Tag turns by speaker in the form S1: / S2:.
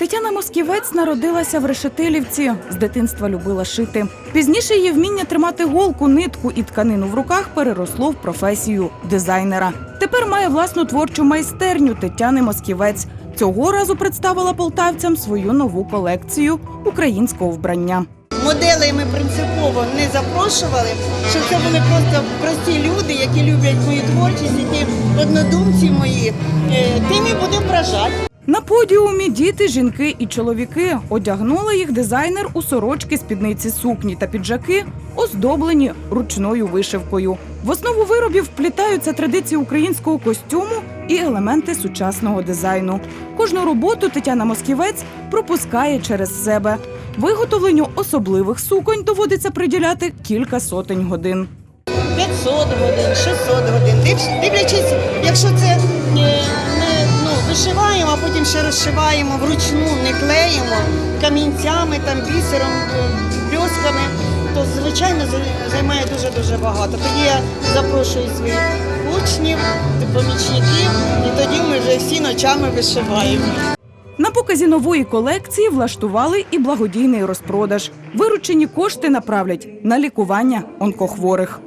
S1: Тетяна Москівець народилася в Решетилівці. З дитинства любила шити. Пізніше її вміння тримати голку, нитку і тканину в руках переросло в професію дизайнера. Тепер має власну творчу майстерню Тетяни Москівець. Цього разу представила полтавцям свою нову колекцію українського вбрання.
S2: Моделей ми принципово не запрошували, щоб це були просто прості люди, які люблять мою творчість, які однодумці мої. Е, Тим і будемо вражати.
S1: На подіумі діти, жінки і чоловіки одягнула їх дизайнер у сорочки, спідниці, сукні та піджаки, оздоблені ручною вишивкою. В основу виробів вплітаються традиції українського костюму і елементи сучасного дизайну. Кожну роботу Тетяна Москівець пропускає через себе. Виготовленню особливих суконь доводиться приділяти кілька сотень годин.
S2: 500 годин, 600 годин. Див- Дивлячись, якщо це е, не ну, вишиваємо, а потім ще розшиваємо вручну, не клеїмо камінцями, там бісером, бльосками, то звичайно займає дуже дуже багато. Тоді я запрошую своїх учнів, помічників, і тоді ми вже всі ночами вишиваємо.
S1: На показі нової колекції влаштували і благодійний розпродаж. Виручені кошти направлять на лікування онкохворих.